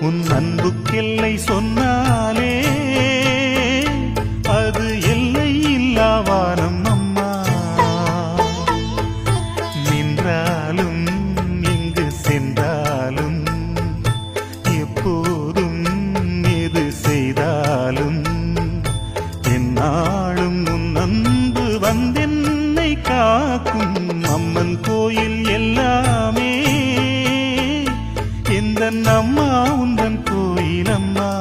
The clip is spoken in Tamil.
உன் அன்புக்கெல்லை சொன்னாலே அது எல்லை இல்லாவானம் அம்மா. நின்றாலும் இங்கு சென்றாலும் எப்போதும் எது செய்தாலும் என்னாலும் உன் அன்பு வந்தென்னை காக்கும் அம்மன் கோயில் எல்லா உந்தன் அம்மா உந்தன் கோயில் அம்மா.